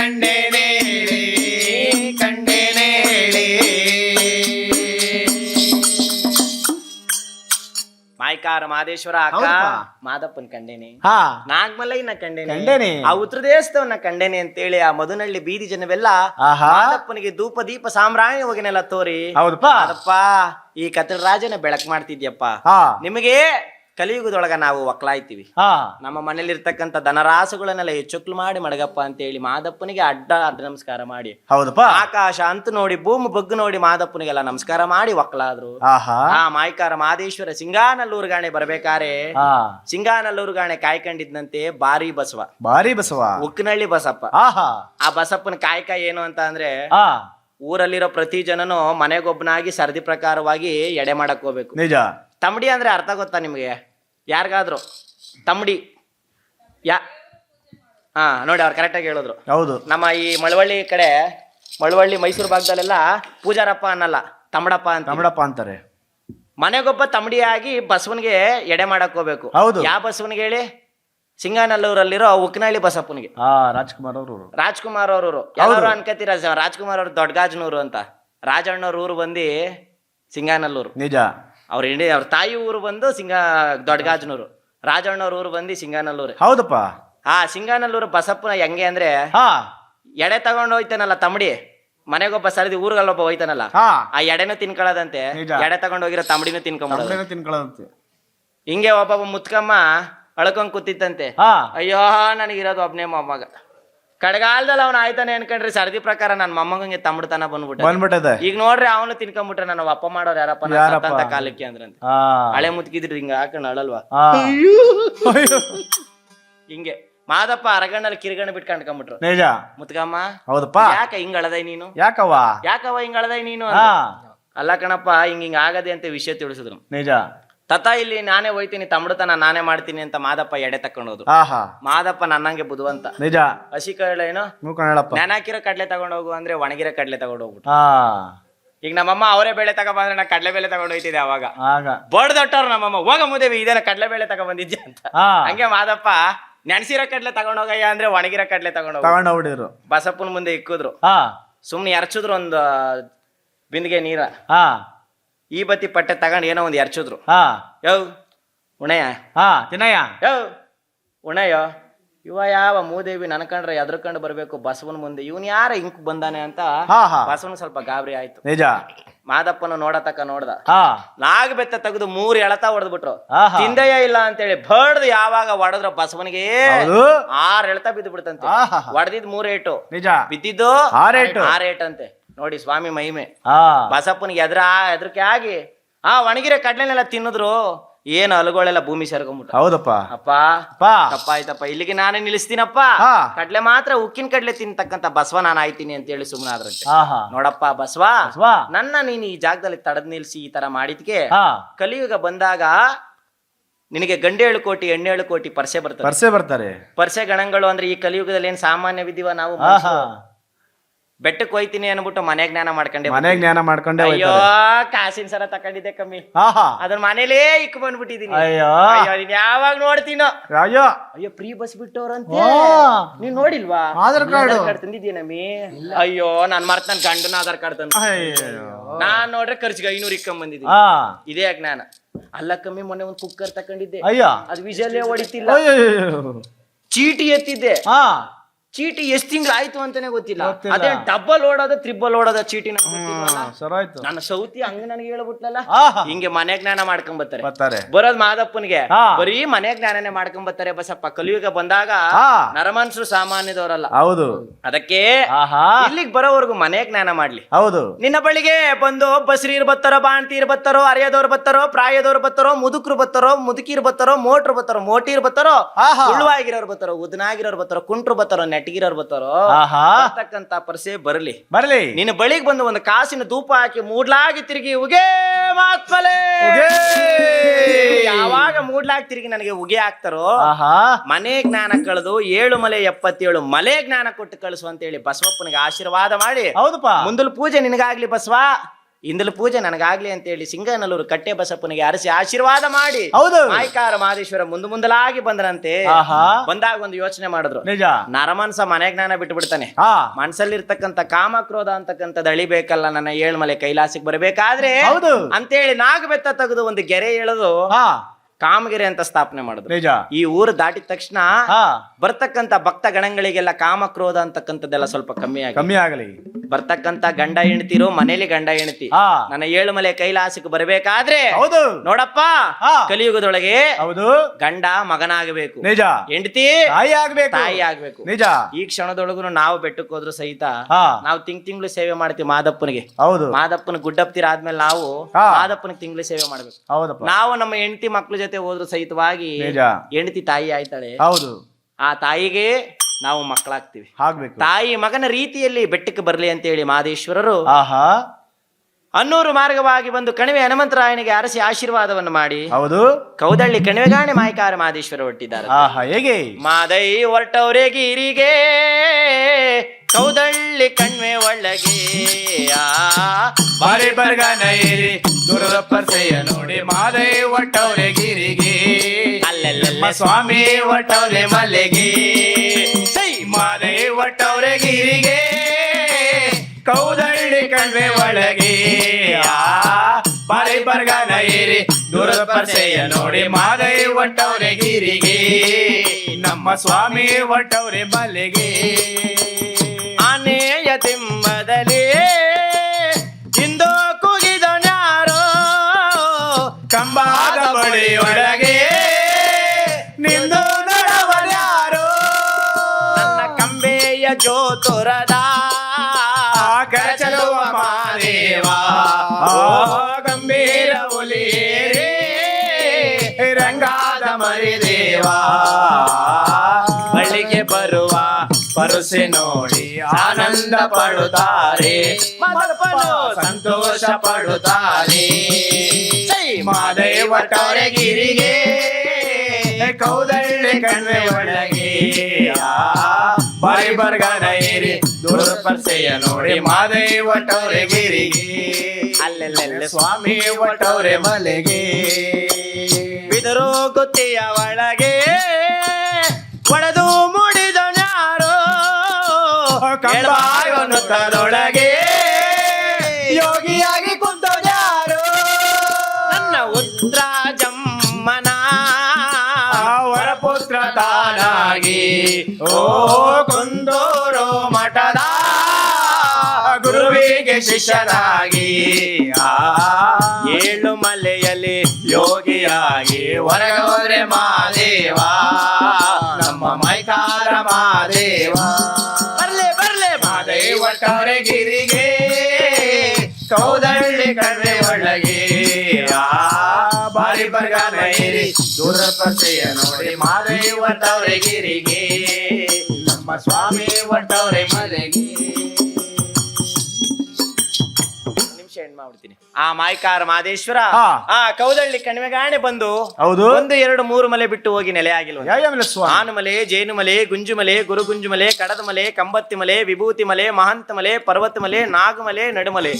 ಕಂಡೇನೆ ಮಾಯ್ಕಾರ ಮಾದೇಶ್ವರ ಅಕ್ಕ ಹೌದಪ್ಪ. ಮಾದಪ್ಪನ್ ಕಂಡೇನಿ. ಹಾ. ಕಂಡೇನಿ. ಕಂಡೇನಿ. ಆ ಉತ್ತರ ದೇಶದವನ್ನ ಕಂಡೇನಿ ಅಂತೇಳಿ ಆ ಮಧುನಳ್ಳಿ ಬೀದಿ ಜನವೆಲ್ಲ ಆಹಾ. ಮಾದಪ್ಪನಿಗೆ ಧೂಪ ದೀಪ ಸಾಮ್ರಾಣಿ ಹೋಗಿನೆಲ್ಲ ತೋರಿ. ಹೌದಪ್ಪ. ಅದಪ್ಪ ಈ ಕತ್ತಲ ರಾಜನ ಬೆಳಕ್ ಮಾಡ್ತಿದ್ಯಪ್ಪ. ಹಾ. ನಿಮಗೆ ಕಲಿಯುಗದೊಳಗ ನಾವು ಒಕ್ಲಾಯ್ತೀವಿ. ಹಾ. ನಮ್ಮ ಮನೇಲಿ ಇರ್ತಕ್ಕಂಥ ಧನರಾಸುಗಳನ್ನೆಲ್ಲ ಹೆಚ್ಚುಕ್ಲು ಮಾಡಿ ಮಡಗಪ್ಪ ಅಂತ ಹೇಳಿ ಮಾದಪ್ಪನಿಗೆ ಅಡ್ಡ ಅಡ್ಡ ನಮಸ್ಕಾರ ಮಾಡಿ. ಹೌದಪ್ಪ. ಆಕಾಶ ಅಂತ ನೋಡಿ ಭೂಮಿ ಬಗ್ಗು ನೋಡಿ ಮಾದಪ್ಪನಿಗೆಲ್ಲ ನಮಸ್ಕಾರ ಮಾಡಿ ಒಕ್ಲಾದ್ರು. ಆಹಾ. ಆ ಮಾಯ್ಕಾರ ಮಾದೇಶ್ವರ ಸಿಂಗಾನಲ್ಲೂರು ಗಾಣೆ ಬರ್ಬೇಕಾರೆ. ಸಿಂಗಾನಲ್ಲೂರು ಗಾಣೆ ಕಾಯ್ಕೊಂಡಿದ್ನಂತೆ ಬಾರಿ ಬಸವ. ಬಾರಿ ಬಸವ. ಉಕ್ಕನಳ್ಳಿ ಬಸಪ್ಪ. ಆಹಾ. ಆ ಬಸಪ್ಪನ ಕಾಯಕ ಏನು ಅಂತ ಅಂದ್ರೆ ಊರಲ್ಲಿರೋ ಪ್ರತಿ ಜನನು ಮನೆಗೊಬ್ಬನಾಗಿ ಸರದಿ ಪ್ರಕಾರವಾಗಿ ಎಡೆ ಮಾಡಕ್ ಹೋಗ್ಬೇಕು. ನಿಜ. ತಮಡಿ ಅಂದ್ರೆ ಅರ್ಥ ಗೊತ್ತಾ ನಿಮಗೆ? ಯಾರಿಗಾದ್ರು ತಮ್ಮಡಿ ಯಾ ಹಾ ನೋಡಿ ಅವ್ರು ಕರೆಕ್ಟಾಗಿ ಹೇಳಿದ್ರು. ಹೌದು. ನಮ್ಮ ಈ ಮಳವಳ್ಳಿ ಕಡೆ ಮಳವಳ್ಳಿ ಮೈಸೂರು ಭಾಗದಲ್ಲೆಲ್ಲ ಪೂಜಾರಪ್ಪ ಅನ್ನಲ್ಲ ತಮ್ಮಡಪ್ಪ ಅಂತ ತಮ್ಮಡಪ್ಪ ಅಂತಾರೆ. ಮನೆಗೊಬ್ಬ ತಮಡಿಯಾಗಿ ಬಸವನಿಗೆ ಎಡೆ ಮಾಡಕ್ ಹೋಗ್ಬೇಕು. ಹೌದು. ಯಾವ ಬಸವನಿಗೆ ಹೇಳಿ? ಸಿಂಗಾನಲ್ಲೂರಲ್ಲಿರೋ ಉಕ್ನಹಳ್ಳಿ ಬಸಪ್ಪನಿಗೆ. ಹಾ ರಾಜ್ಕುಮಾರ್ ಅವರು ರಾಜ್ಕುಮಾರ್ ಅವರು ಯಾರು ಅನ್ಕತೀರ ರಾಜ್ಕುಮಾರ್ ಅವರು ದೊಡ್ಡಗಾಜನೂರು ಅಂತ. ರಾಜಣ್ಣವ್ರ ಊರು ಬಂದು ಸಿಂಗಾನಲ್ಲೂರು. ನಿಜ. ಅವ್ರ ಹಿಂಡಿ ಅವ್ರ ತಾಯಿ ಊರು ಬಂದು ಸಿಂಗ ದೊಡ್ಡಗಾಜನೂರು. ರಾಜಣ್ಣವ್ರ ಊರು ಬಂದು ಸಿಂಗಾನಲ್ಲೂರು. ಹೌದಪ್ಪ. ಹಾ ಸಿಂಗಾನಲ್ಲೂರು ಬಸಪ್ಪನ ಹೆಂಗೆ ಅಂದ್ರೆ ಹಾ. ಎಡೆ ತಗೊಂಡು ಹೋಯ್ತಾನಲ್ಲ ತಮಡಿ ಮನೆಗೊಬ್ಬ ಸರದಿ ಊರ್ಗಲ್ಲೊಬ್ಬ ಹೋಯ್ತಾನಲ್ಲ. ಹಾ. ಆ ಎಡೆನೂ ತಿನ್ಕೊಳ್ಳೋದಂತೆ ನಿಜ. ಎಡೆ ತಗೊಂಡು ಹೋಗಿರೋ ತಮಡಿನೂ ತಿನ್ಕೊಂಬಿಡೋದು ತಿನ್ಕೊಳ್ಳೋದಂತೆ ಹಿಂಗೆ ಒಬ್ಬೊಬ್ಬ ಮುತ್ಕಮ್ಮ ಅಳ್ಕೊಂಡ್ ಕೂತಿತ್ತಂತೆ ಹಾ. ಅಯ್ಯೋ ನನಗಿರೋದು ಒಬ್ನೇ ಮೊಮ್ಮಗ. ಕಡಗಾಲದಲ್ಲಿ ಅವ್ನ ಆಯ್ತಾನೆ ಅನ್ಕಂಡ್ರಿ ಸರದಿ ಪ್ರಕಾರ ನನ್ನ ಮೊಮ್ಮಗಂಗೆ ತಮ್ಮಡ್ತನ ಬಂದ್ಬಿಟ್ಟೆ ಬಂದ್ಬಿಟ್ಟದೆ ಈಗ ನೋಡ್ರಿ ಅವನು ತಿನ್ಕೊಂಡ್ಬಿಟ್ರೆ ನನ್ನ ಅಪ್ಪ ಮಾಡೋರು ಯಾರಪ್ಪ? ಅಂತ ಕಾಲಕ್ಕೆ ಅಂದ್ರಂತೆ. ಹಳೆ ಮುತ್ಕಿದ್ರಿ ಹಿಂಗ ಹಾಕೊಂಡು ಅಳಲ್ವಾ. ಹಿಂಗೆ. ಮಾದಪ್ಪ ಅರಗಣ್ಣಲ್ಲಿ ಕಿರಿಗಣ್ಣ ಬಿಟ್ಟು ಕಂಡ್ಕೊಂಬಿಟ್ರು ನಿಜ. ಮುತ್ಕಮ್ಮ ಹೌದಪ್ಪ. ಯಾಕ ಹಿಂಗ್ ಅಳದೈ ನೀನು? ಯಾಕವ್ವ? ಯಾಕವ ಹಿಂಗ್ ಅಳದೈ ನೀನು. ಅಲ್ಲ ಕಣಪ್ಪ ಹಿಂಗ್ ಹಿಂಗ್ ಆಗದೆ ಅಂತ ವಿಷಯ ತಿಳಿಸಿದ್ರು. ನಿಜ. ತತ ಇಲ್ಲಿ ನಾನೇ ಹೋಯ್ತೀನಿ ತಮ್ಮಡತನ ನಾನೇ ಮಾಡ್ತೀನಿ ಅಂತ ಮಾದಪ್ಪ ಎಡೆ ತಕೊಂಡೋದು ಆಹಾ. ಮಾದಪ್ಪ ನನ್ನಂಗೆ ಬುದುವಂತ ನಿಜ. ಹಸಿ ಕಡಲೆ ಏನು? ಮೂಕಣಪ್ಪ ನೆನಾಕಿರೋ ಕಡಲೆ ತಗೊಂಡ್ ಹೋಗು ಅಂದ್ರೆ ಒಣಗಿರೋ ಕಡಲೆ ತಗೊಂಡ್ ಹೋಗ್ಬಿಟ್ಟು ಹಾ. ಈಗ ನಮ್ಮಮ್ಮ ಅವರೇ ಬೇಳೆ ತಗೊಬಂದ್ರೆ ನಾ ಕಡಲೆ ಬೇಳೆ ತಗೊಂಡ್ ಹೋಯ್ತಿದ್ದೆ ಅವಾಗ. ಆಗ. ದೊಟ್ಟವ್ರು ನಮ್ಮಮ್ಮ ಹೋಗ ಮುದೇವಿ ಇದೇನ ಕಡಲೆ ಬೇಳೆ ತಗೊಂಬಂದಿದ್ದೆ ಅಂತ. ಹಾ. ಹಂಗೆ ಮಾದಪ್ಪ ನೆನ್ಸಿರೋ ಕಡ್ಲೆ ತಗೊಂಡೋಗಯ್ಯ ಅಂದ್ರೆ ಒಣಗಿರೋ ಕಡ್ಲೆ ತಗೊಂಡ್ ಹೋಗ ತಗೊಂಡ್ ಬಸಪ್ಪನ ಮುಂದೆ ಇಕ್ಕಿದ್ರು. ಹಾ. ಸುಮ್ನೆ ಎರಚಿದ್ರು ಒಂದು ಬಿಂದಿಗೆ ನೀರ. ಹಾ. ಈ ಬತ್ತಿ ಪಟ್ಟೆ ತಗೊಂಡು ಏನೋ ಒಂದು ಎರ್ಚಿದ್ರು. ಹಾ. ಯೋ ಉಣಯ್ಯ ಹಾ ತಿನ್ನಯ್ಯ. ಯೋ ಉಣಯ್ಯೋ ಇವ ಯಾವ ಮೂದೇವಿ ನನ್ಕಂಡ್ರೆ ಎದ್ರಕಂಡು ಬರ್ಬೇಕು ಬಸವನ ಮುಂದೆ. ಇವನ್ ಯಾರ ಇಂಕ್ ಬಂದಾನೆ ಅಂತ ಹಾ ಹಾ. ಬಸವನ ಸ್ವಲ್ಪ ಗಾಬರಿ ಆಯ್ತು. ನಿಜ. ಮಾದಪ್ಪನ ನೋಡತಕ್ಕ ನೋಡ್ದ. ಹಾ. ನಾಗ ಬೆತ್ತ ತೆಗೆದು ಮೂರ್ ಎಳತ ಹೊಡೆದ್ಬಿಟ್ರು. ಆಹಾ ತಿಂದೆಯ ಇಲ್ಲ ಅಂತೇಳಿ ಬಡ್ದು ಯಾವಾಗ ಹೊಡೆದ್ರ ಬಸವನಿಗೆ ಹೌದು. ಆರ್ ಎಳತ ಬಿದ್ದು ಬಿಡ್ತಂತೆ ಆಹಾ. ಹೊಡೆದಿದ್ ಮೂರ್ ಏಟು. ನಿಜ. ಬಿದ್ದಿದ್ದು ಆರ್ ಏಟು. ಆರ್ ಏಟಂತೆ. ನೋಡಿ ಸ್ವಾಮಿ ಮಹಿಮೆ. ಹಾ. ಬಸಪ್ಪನಿಗೆ ಎದ್ರ ಎದ್ರಕ್ಕೆ ಆಗಿ ಆ ಒಣಗಿರೋ ಕಡ್ಲೆನೆಲ್ಲ ತಿನ್ನಿದ್ರು ಏನು ಅಲುಗಳೆಲ್ಲ ಭೂಮಿ ಸೇರ್ಕೊಂಬಿಟ್ಟು ಹೌದಪ್ಪ. ಅಪ್ಪ ಅಪ್ಪ. ತಪ್ಪಾಯ್ತಪ್ಪ ಇಲ್ಲಿಗೆ ನಾನೇ ನಿಲ್ಲಿಸ್ತೀನಪ್ಪ. ಹಾ. ಕಡ್ಲೆ ಮಾತ್ರ ಉಕ್ಕಿನ ಕಡ್ಲೆ ತಿಂತಕ್ಕಂತ ಬಸವ ನಾನು ಆಯ್ತೀನಿ ಅಂತ ಹೇಳಿ ಸುಮ್ಮನಾದ್ರಂತೆ ಆಹಾ ನೋಡಪ್ಪ ಬಸವ ಬಸವ. ನನ್ನ ನೀನು ಈ ಜಾಗದಲ್ಲಿ ತಡದ್ ನಿಲ್ಸಿ ಈ ತರ ಮಾಡಿದ್ಕೆ ಹಾ. ಕಲಿಯುಗ ಬಂದಾಗ ನಿನಗೆ ಗಂಡೇಳು ಕೋಟಿ ಎಣ್ಣೇಳು ಕೋಟಿ ಪರ್ಸೆ ಬರ್ತಾರೆ ಪರ್ಸೆ ಬರ್ತಾರೆ. ಪರ್ಸೆ ಗಣಗಳು ಅಂದ್ರೆ ಈ ಕಲಿಯುಗದಲ್ಲಿ ಏನ್ ಸಾಮಾನ್ಯವಿದ್ದೀವ ನಾವು ಮನುಷ್ಯರು? ಬೆಟ್ಟಕ್ಕೆ ಹೋಯ್ತೀನಿ ಅನ್ಬಿಟ್ಟು ಮನೆ ಜ್ಞಾನ ಮಾಡ್ಕೊಂಡೆ ಮನೆ ಜ್ಞಾನ ಮಾಡ್ಕೊಂಡೆ ಅಯ್ಯೋ ಕಾಸಿನ ಸರ ತಕೊಂಡಿದ್ದೆ ಕಮ್ಮಿ. ಅದನ್ನ ಮನೇಲೇ ಇಕ್ ಬಂದ್ಬಿಟ್ಟಿದೀನಿ ಅಯ್ಯೋ. ನೀನ್ ಯಾವಾಗ ನೋಡ್ತೀನೋ. ಅಯ್ಯೋ. ಅಯ್ಯೋ ಫ್ರೀ ಬಸ್ ಬಿಟ್ಟವ್ರಂತೆ. ನೀನ್ ನೋಡಿಲ್ವಾ? ಆಧಾರ್ ಕಾರ್ಡ್. ತಂದಿದ್ಯಾ ನಮ್ಮಿ? ಅಯ್ಯೋ ನಾನ್ ಮರ್ತ ನನ್ ಗಂಡನ ಆಧಾರ್ ಕಾರ್ಡ್ ತಂದ. ನಾನ್ ನೋಡ್ರೆ ಖರ್ಚಿಗೆ ಐನೂರ್ ಇಕ್ಕೊಂಡ್ ಬಂದಿದ್ದೀನಿ. ಇದೇ ಜ್ಞಾನ ಅಲ್ಲ ಕಮ್ಮಿ ಮೊನ್ನೆ ಒಂದ್ ಕುಕ್ಕರ್ ತಕೊಂಡಿದ್ದೆ. ಅಯ್ಯೋ. ಅದು ವಿಜಯಲ್ಲೇ ಹೊಡಿತಿಲ್ಲ. ಚೀಟಿ ಎತ್ತಿದ್ದೆ. ಹಾ. ಚೀಟಿ ಎಷ್ಟ್ ತಿಂಗಳು ಆಯ್ತು ಅಂತಾನೆ ಗೊತ್ತಿಲ್ಲ. ಗೊತ್ತಿಲ್ಲ. ಅದೇ ಡಬಲ್ ಓಡೋದ ತ್ರಿಬಲ್ ಓಡೋದ ಚೀಟಿ ನಂಗ್ ಗೊತ್ತಿಲ್ವಲ್ಲ. ಸರಾಯ್ತು ನನ್ನ ಸೌತಿ ಹಂಗ ನನಗೆ ಹೇಳ್ಬಿಟ್ಲಲ್ಲ ಆಹಾ. ಹಿಂಗೆ ಮನೆ ಜ್ಞಾನ ಮಾಡ್ಕೊಂಡ್ ಬರ್ತಾರೆ. ಬರ್ತಾರೆ. ಬರೋದ್ ಮಾದಪ್ಪನ್ಗೆ. ಹಾ. ಬರೀ ಮನೆ ಜ್ಞಾನನೇ ಮಾಡ್ಕೊಂಡ್ ಬರ್ತಾರೆ ಬಸಪ್ಪ. ಕಲಿಯುಗ ಬಂದಾಗ ಹಾ. ನರಮನ್ಸರು ಸಾಮಾನ್ಯದವರಲ್ಲ. ಹೌದು. ಅದಕ್ಕೆ ಆಹಾ. ಇಲ್ಲಿಗೆ ಬರೋವರೆಗೂ ಮನೆ ಜ್ಞಾನ ಮಾಡ್ಲಿ. ಹೌದು. ನಿನ್ನ ಬಳಿಗೆ ಬಂದು ಬಸ್ರೀರ್ ಬತ್ತಾರೋ ಬಾಣ್ತೀರ್ ಬತ್ತಾರೋ ಅರಿಯದವ್ರು ಬತ್ತಾರೋ ಪ್ರಾಯದವ್ರು ಬತ್ತಾರೋ ಮುದುಕರು ಬತ್ತಾರೋ ಮುದುಕೀರ್ ಬತ್ತಾರೋ ಮೋಟ್ರು ಬತ್ತಾರೋ ಮೋಟೀರ್ ಬತ್ತಾರೋ ಆಹಾ. ಉಳ್ವಾಗಿರೋರು ಬತ್ತಾರೋ ಉದ್ನಾಗಿರೋರು ಬತ್ತಾರೋ ಕುಂಟ್ರು ಬತ್ತಾರೋ ನೆಟ್ಗಿರೋರು ಅವ್ರು ಆಹಾ. ಬರ್ತಕ್ಕಂತ ಪರ್ಸೆ ಬರಲಿ. ಬರಲಿ. ನಿನ್ನ ಬಳಿಗೆ ಬಂದು ಒಂದು ಕಾಸಿನ ಧೂಪ ಹಾಕಿ ಮೂಡ್ಲಾಗಿ ತಿರುಗಿ ಉಗೆ ಮಾತ್ಮಲೆ! ಉಗೇ! ಯಾವಾಗ ಮೂಡ್ಲಾಗಿ ತಿರುಗಿ ನನಗೆ ಉಗೆ ಹಾಕ್ತಾರೋ ಆಹಾ. ಮನೆ ಜ್ಞಾನ ಕಳೆದು ಏಳು ಮಲೆ ಎಪ್ಪತ್ತೇಳು ಮಲೆ ಜ್ಞಾನ ಕೊಟ್ಟು ಕಳಿಸು ಅಂತ ಹೇಳಿ ಬಸವಪ್ಪನಿಗೆ ಆಶೀರ್ವಾದ ಮಾಡಿ ಹೌದಪ್ಪ. ಮುಂದಲ್ ಪೂಜೆ ನಿನಗಾಗ್ಲಿ ಬಸವ. ಇಂದಲು ಪೂಜೆ ನನಗಾಗ್ಲಿ ಅಂತ ಹೇಳಿ ಸಿಂಗನಲ್ಲೂರು ಕಟ್ಟೆ ಬಸಪ್ಪನಿಗೆ ಅರಸಿ ಆಶೀರ್ವಾದ ಮಾಡಿ ಹೌದು. ಮಾಯಕಾರ ಮಹದೇಶ್ವರ ಮುಂದ ಮುಂದಲಾಗಿ ಬಂದ್ರಂತೆ ಬಂದಾಗ ಒಂದು ಯೋಚನೆ ಮಾಡಿದ್ರು. ನಿಜ. ನರಮನ್ಸ ಮನೆ ಜ್ಞಾನ ಬಿಟ್ಟು ಬಿಡ್ತಾನೆ. ಹಾ. ಮನಸ್ಸಲ್ಲಿರ್ತಕ್ಕಂಥ ಕಾಮ ಕ್ರೋಧ ಅಂತಕ್ಕಂಥದ್ದು ಅಳಿಬೇಕಲ್ಲ ನನ್ನ ಏಳ್ಮಲೆ ಕೈಲಾಸಕ್ಕೆ ಬರಬೇಕಾದ್ರೆ ಹೌದು. ಅಂತೇಳಿ ನಾಗಬೆತ್ತ ತೆಗೆದು ಒಂದು ಗೆರೆ ಎಳೆದು ಕಾಮಗೆರೆ ಅಂತ ಸ್ಥಾಪನೆ ಮಾಡಿದ್ರು. ನಿಜ. ಈ ಊರು ದಾಟಿದ ತಕ್ಷಣ ಹಾ. ಬರ್ತಕ್ಕಂತ ಭಕ್ತ ಗಣಗಳಿಗೆಲ್ಲ ಕಾಮ ಕ್ರೋಧ ಅಂತಕ್ಕಂಥದ್ದೆಲ್ಲ ಸ್ವಲ್ಪ ಕಮ್ಮಿ ಆಗಿ ಕಮ್ಮಿ ಆಗಲಿ. ಬರ್ತಕ್ಕಂತ ಗಂಡ ಹೆಣ್ತಿರೋ ಮನೇಲಿ ಗಂಡ ಹೆಣ್ತಿ ನನ್ನ ನನ್ನ ಏಳುಮಲೆ ಕೈಲಾಸಕ್ಕೆ ಬರಬೇಕಾದ್ರೆ ಹೌದು. ನೋಡಪ್ಪ ಹಾ. ಕಲಿಯುಗದೊಳಗೆ ಹೌದು. ಗಂಡ ಮಗನಾಗಬೇಕು. ನಿಜ. ಹೆಂಡತಿ ತಾಯಿ ಆಗ್ಬೇಕು. ತಾಯಿ ಆಗ್ಬೇಕು. ನಿಜ. ಈ ಕ್ಷಣದೊಳಗೂ ನಾವು ಬೆಟ್ಟಕ್ಕೆ ಹೋದ್ರು ಸಹಿತ ಹಾ. ನಾವು ತಿಂಗ್ ತಿಂಗಳು ಸೇವೆ ಮಾಡ್ತೀವಿ ಮಾದಪ್ಪನಿಗೆ. ಹೌದು. ಮಾದಪ್ಪನ ಗುಡ್ಡಪ್ತಿರ ಆದ್ಮೇಲೆ ನಾವು ಹಾ. ಮಾದಪ್ಪನಿಗೆ ತಿಂಗಳು ಸೇವೆ ಮಾಡ್ಬೇಕು. ಹೌದಪ್ಪ. ನಾವು ನಮ್ಮ ಹೆಂಡತಿ ಮಕ್ಳ ಜೊತೆ ಹೋದ್ರು ಸಹಿತವಾಗಿ ನಿಜ. ಹೆಂಡತಿ ತಾಯಿ ಆಯ್ತಾಳೆ. ಹೌದು. ಆ ತಾಯಿಗೆ ನಾವು ಮಕ್ಕಳಾಗ್ತೀವಿ. ಆಗ್ಬೇಕು. ತಾಯಿ ಮಗನ ರೀತಿಯಲ್ಲಿ ಬೆಟ್ಟಕ್ಕೆ ಬರಲಿ ಅಂತ ಹೇಳಿ ಮಹದೇಶ್ವರರು ಆಹಾ. ಅನ್ನೂರು ಮಾರ್ಗವಾಗಿ ಬಂದು ಕಣಿವೆ ಹನುಮಂತರಾಯನಿಗೆ ಅರಸಿ ಆಶೀರ್ವಾದವನ್ನು ಮಾಡಿ ಹೌದು. ಕೌದಳ್ಳಿ ಕಣಿವೆಗಾಣೆ ಮಾಯಕಾರ ಮಹದೇಶ್ವರ ಹೊಟ್ಟಿದ್ದಾರೆ. ಆಹಾ ಹೇಗೆ? ಮಾದೈ ಹೊರಟವ್ರೆ ಗಿರಿಗೆ. ಕೌದಳ್ಳಿ ಕಣ್ವೆ ಒಳಗೆ. ಆ ಬಾರಿ ಬರ್ಗ ನೈರಿ ದುರದ ಪರ್ಸೆಯ ನೋಡಿ ಮಾದೈ ಒಟ್ಟವ್ರೆ ಗಿರಿಗೆ. ಅಲ್ಲೆಲ್ಲ ಸ್ವಾಮಿ ಒಟ್ಟವ್ರೆ ಮಲ್ಲಿಗೆ ಸೈ ಮಾದೈ ಒಟ್ಟವ್ರೆ ಗಿರಿಗೆ. ಕೌದಳ್ಳಿ ಕಣ್ವೆ ಒಳಗೆ. ಆ ಬಾರಿ ಬರ್ಗ ನೈರಿ ದುರದ ಪರ್ಸೆಯ ನೋಡಿ ಮಾದೈ ಒಟ್ಟವ್ರೆ ಗಿರಿಗೆ. ನಮ್ಮ ಸ್ವಾಮಿ ಒಟ್ಟವ್ರೆ ಮಲ್ಲಿಗೆ ಆನೆಯ ತಿಮ್ಮದಲ್ಲಿ ಇಂದು ಕೂಗಿದವನ್ಯಾರೋ ಕಂಬಾದ ಬಳಿಯೊಳಗೆ ನಿಂದು ನಡವರ್ಯಾರು ನನ್ನ ಕಂಬೆಯ ಜೋತುರದ ಕರಚಲುವ ಮಾದೇವ ಗಂಭೀರ ಒಲಿಯೇರಿ, ರಂಗಾದ ಮರಿದೇವಾ. ಪರುಸೆ ನೋಡಿ ಆನಂದ ಪಡುತ್ತಾರೆ ಸಂತೋಷ ಪಡುತ್ತಾರೆ ಮಾದೇವ ಗಿರಿಗೆ. ಕೌದಳ್ಳಿ ಕಣ್ವೆ ಒಳಗೆ. ಆ, ಬಾರಿ ಬರ್ಗನ ಏರಿ ದೂರ ಪರ್ಸೆಯ ನೋಡಿ ಮಾದೇವ ಗಿರಿಗೆ. ಅಲ್ಲೆಲ್ಲೆಲ್ಲ ಸ್ವಾಮಿ ಒಟ್ಟವ್ರೆ ಮಲೆಗೆ ಬಿದರು ಗೊತ್ತಿಯ ಒಳಗೆ. ತರೊಳಗೆ ಯೋಗಿಯಾಗಿ ಯಾರು? ನನ್ನ ಉತ್ರ ಜಮ್ಮನ. ಅವರ ಪುತ್ರ ತಾನಾಗಿ ಓ ಕುಂದೂರು ಮಠದ ಗುರುವಿಗೆ ಶಿಷ್ಯನಾಗಿ ಆ ಏಳು ಮಲೆಯಲ್ಲಿ ಯೋಗಿಯಾಗಿ ಹೊರಗೋರೆ ಮಾದೇವ ನಮ್ಮ ಮೈಕಾರ ಮಾದೇವ ಮಾದೇವ ಗಿರಿಗೆ ಕೌದಳ್ಳಿ ಕಡೆ ಒಳಗೆ. ಬಾರಿ ಬರ್ಗಾನ ಏರಿ ದೂರ ಪರ್ಸೆಯ ನೋಡಿ ಮಾದೇವ ಗಿರಿಗೆ. ನಮ್ಮ ಸ್ವಾಮಿ ಒಟ್ಟವ್ರೆ ಮಲೆಗೆ ಆ ಮಾಯ್ಕಾರ ಮಾದೇಶ್ವರ. ಆ ಕೌದಳ್ಳಿ ಕಣಿವೆಗಾಣೆ ಬಂದು ಹೌದು. ಒಂದು ಎರಡು ಮೂರು ಮಲೆ ಬಿಟ್ಟು ಹೋಗಿ ನೆಲೆ ಆಗಿಲ್ವ ಸ್ವಾಮಿ? ಆನುಮಲೆ ಜೇನುಮಲೆ ಗುಂಜುಮಲೆ ಗುರುಗುಂಜುಮಲೆ ಕಡದಮಲೆ ಕಂಬತ್ತಿ ಮಲೆ ವಿಭೂತಿ ಮಲೆ ಮಹಂತ ಮಲೆ ಪರ್ವತ ಮಲೆ ನಾಗಮಲೆ ನಡುಮಲೆ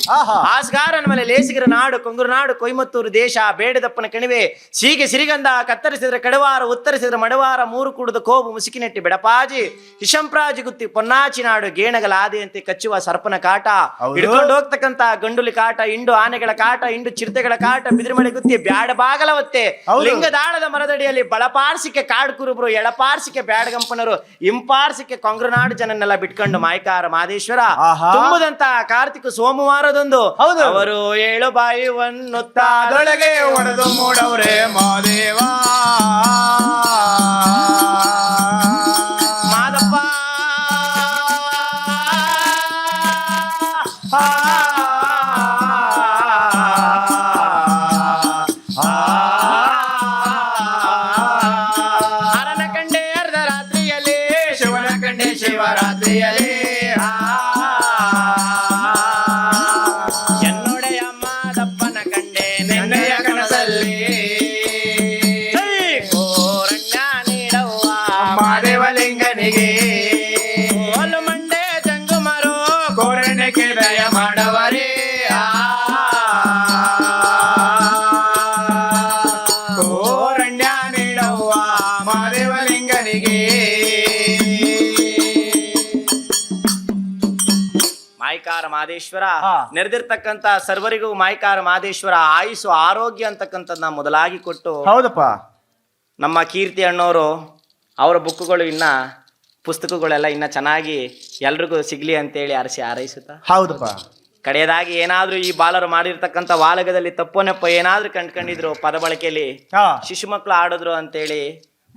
ಆಸ್ಗಾರನ ಮಲೆ. ಲೇಸಿಗರ ನಾಡು ಕೊಂಗುರು ನಾಡು ಕೊಯ್ಮತ್ತೂರು ದೇಶ ಬೇಡದಪ್ಪನ ಕಣಿವೆ. ಸೀಗೆ ಸಿರಿಗಂಧ ಕತ್ತರಿಸಿದ್ರೆ ಕಡವಾರ ಉತ್ತರಿಸಿದ್ರೆ ಮಡವಾರ ಮೂರು ಕುಡಿದ ಕೋಬು ಮುಸುಕಿನೆಟ್ಟಿ ಬೆಡಪಾಜಿ. ಹಿಶಂಪ್ರಾಜಿ ಗುತ್ತಿ ಪೊನ್ನಾಚಿ ನಾಡು ಗೇಣಗಲ ಆದಿಯಂತೆ ಕಚ್ಚುವ ಸರ್ಪನ ಕಾಟ. ಹಿಡ್ಕೊಂಡು ಹೋಗ್ತಕ್ಕಂತ ಗಂಡುಲಿ ಕಾಟ ಇಂಡು ಆನೆಗಳ ಕಾಟ ಇಂಡು ಚಿರತೆಗಳ ಕಾಟ ಬಿದಿರುಮಳೆ ಗುತ್ತಿ ಬ್ಯಾಡ ಬಾಗಲವತ್ತೆ. ಲಿಂಗದಾಳದ ಮರದಡಿಯಲ್ಲಿ ಬಳಪಾರ್ಸಿಕೆ ಕಾಡು ಕುರುಬರು ಎಳಪಾರ್ಸಿಕೆ ಬ್ಯಾಡಗಂಪನರು ಇಂಪಾರ್ಸಿಕೆ ಕೊಂಗ್ರನಾಡು ಜನನ್ನೆಲ್ಲ ಬಿಟ್ಕೊಂಡು ಮಾಯಕಾರ ಮಾದೇಶ್ವರ ತುಂಬದಂತ ತುಂಬುದಂತ ಕಾರ್ತಿಕ ಸೋಮವಾರದೊಂದು ಹೌದು. ಅವರು ಏಳು ಬಾಯಿ ಒನ್ನುತ್ತಾದೊಳಗೆ ಒಡೆದು ಮೂಡವ್ರೆ ಮಾದೇವ ಮಾಯ್ಕಾರ ಮಾದೇಶ್ವರ. ನೆರೆದಿರ್ತಕ್ಕಂತ ಸರ್ವರಿಗೂ ಮಾಯಕಾರ ಮಾದೇಶ್ವರ ಆಯುಸು ಆರೋಗ್ಯ ಅಂತಕ್ಕಂಥದ್ನ ಮೊದಲಾಗಿ ಕೊಟ್ಟು ಹೌದಪ್ಪ. ನಮ್ಮ ಕೀರ್ತಿ ಅಣ್ಣವರು ಅವರ ಬುಕ್ಗಳು ಇನ್ನ ಪುಸ್ತಕಗಳೆಲ್ಲ ಇನ್ನ ಚೆನ್ನಾಗಿ ಎಲ್ರಿಗೂ ಸಿಗ್ಲಿ ಅಂತೇಳಿ ಅರಸಿ ಹಾರೈಸುತ್ತಾ. ಹೌದಪ್ಪ. ಕಡೆಯದಾಗಿ ಏನಾದ್ರೂ ಈ ಬಾಲರು ಮಾಡಿರ್ತಕ್ಕಂತ ವಾಲಗದಲ್ಲಿ ತಪ್ಪೋನಪ್ಪ ಏನಾದ್ರೂ ಕಂಡ್ಕೊಂಡಿದ್ರು ಪದ ಬಳಕೆಯಲ್ಲಿ ಶಿಶು ಮಕ್ಕಳು ಆಡಿದ್ರು ಅಂತೇಳಿ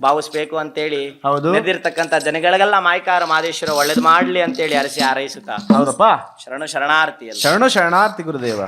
ಭಾವಿಸ್ಬೇಕು ಅಂತೇಳಿ ಹೌದು. ನೆರೆದಿರ್ತಕ್ಕಂಥ ಜನಗಳಿಗೆಲ್ಲ ಮಾಯಕಾರ ಮಾದೇಶ್ವರ ಒಳ್ಳೇದು ಮಾಡ್ಲಿ ಅಂತೇಳಿ ಅರಸಿ ಹಾರೈಸುತ್ತಾ. ಹೌದಪ್ಪ. ಶರಣು ಶರಣಾರ್ಥಿ ಅಲ್ಲ ಶರಣು ಶರಣಾರ್ಥಿ ಗುರುದೇವ.